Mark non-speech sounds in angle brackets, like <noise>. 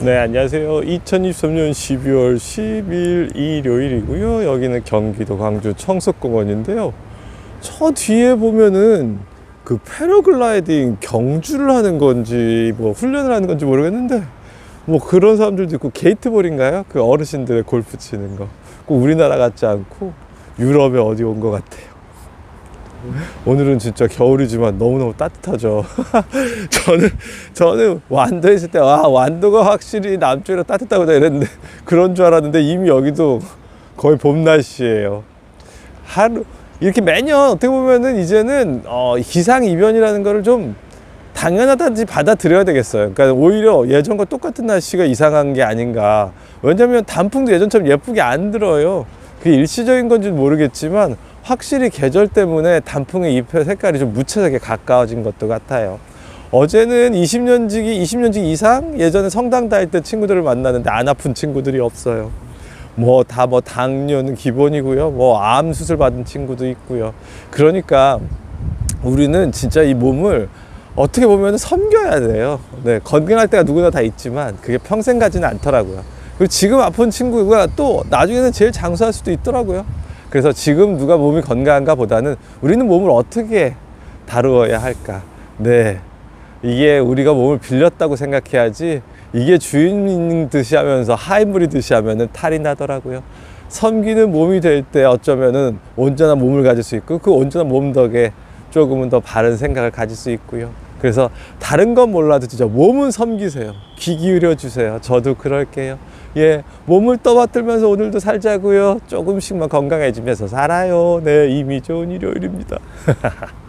네, 안녕하세요. 2023년 12월 10일 일요일이고요. 여기는 경기도 광주 청석공원인데요. 저 뒤에 보면은 그 패러글라이딩 경주를 하는 건지 뭐 훈련을 하는 건지 모르겠는데 뭐 그런 사람들도 있고 게이트볼인가요? 그 어르신들의 골프 치는 거. 꼭 우리나라 같지 않고 유럽에 어디 온 것 같아요. 오늘은 진짜 겨울이지만 너무너무 따뜻하죠. <laughs> 저는, 저는 완도에 있을 때, 와, 완도가 확실히 남쪽이라 따뜻하고 이랬는데, 그런 줄 알았는데, 이미 여기도 거의 봄 날씨예요. 하루, 이렇게 매년 어떻게 보면은 이제는, 어, 기상이변이라는 거를 좀 당연하다든지 받아들여야 되겠어요. 그러니까 오히려 예전과 똑같은 날씨가 이상한 게 아닌가. 왜냐면 단풍도 예전처럼 예쁘게 안 들어요. 그게 일시적인 건지 모르겠지만 확실히 계절 때문에 단풍의 잎의 색깔이 좀 무채색에 가까워진 것도 같아요. 어제는 20년지기, 20년지기 이상 예전에 성당 다닐 때 친구들을 만나는데 안 아픈 친구들이 없어요. 뭐다뭐 당뇨는 기본이고요. 뭐 암 수술 받은 친구도 있고요. 그러니까 우리는 진짜 이 몸을 어떻게 보면 섬겨야 돼요. 네, 건강할 때가 누구나 다 있지만 그게 평생 가지는 않더라고요. 그리고 지금 아픈 친구가 또 나중에는 제일 장수할 수도 있더라고요. 그래서 지금 누가 몸이 건강한가 보다는 우리는 몸을 어떻게 다루어야 할까. 네. 이게 우리가 몸을 빌렸다고 생각해야지 이게 주인인 듯이 하면서 하인물이 듯이 하면은 탈이 나더라고요. 섬기는 몸이 될 때 어쩌면은 온전한 몸을 가질 수 있고 그 온전한 몸 덕에 조금은 더 바른 생각을 가질 수 있고요. 그래서 다른 건 몰라도 진짜 몸은 섬기세요. 귀 기울여 주세요. 저도 그럴게요. 예, 몸을 떠받들면서 오늘도 살자고요. 조금씩만 건강해지면서 살아요. 네, 이미 좋은 일요일입니다. <laughs>